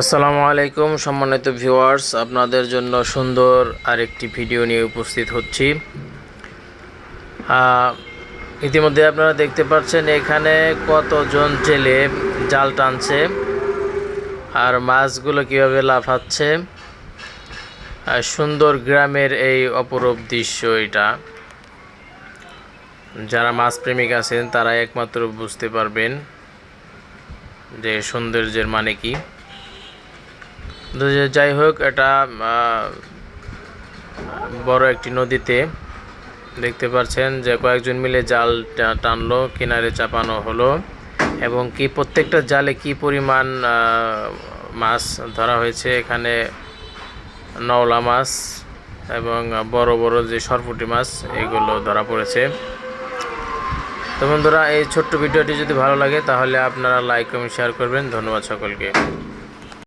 আসসালামু আলাইকুম, সম্মানিত ভিউয়ার্স। আপনাদের জন্য সুন্দর আরেকটি ভিডিও নিয়ে উপস্থিত হচ্ছি। ইতিমধ্যে আপনারা দেখতে পাচ্ছেন এখানে কতজন জেলে জাল টানছে আর মাছগুলো কীভাবে লাফাচ্ছে। সুন্দর গ্রামের এই অপরূপ দৃশ্য এটা। যারা মাছ প্রেমিক আছেন, তারা একমাত্র বুঝতে পারবেন যে সৌন্দর্যের মানে কি। যাই হোক, এটা বড় একটি নদীতে দেখতে পাচ্ছেন যে কয়েকজন মিলে জাল টানলো, কিনারে চাপানো হলো এবং কি প্রত্যেকটা জালে কি পরিমাণ মাছ ধরা হয়েছে। এখানে নওলা মাছ এবং বড় বড় যে সরপুটি মাছ, এগুলো ধরা পড়েছে। তো বন্ধুরা, এই ছোট্ট ভিডিওটি যদি ভালো লাগে, তাহলে আপনারা লাইক কমেন্ট শেয়ার করবেন। ধন্যবাদ সকলকে।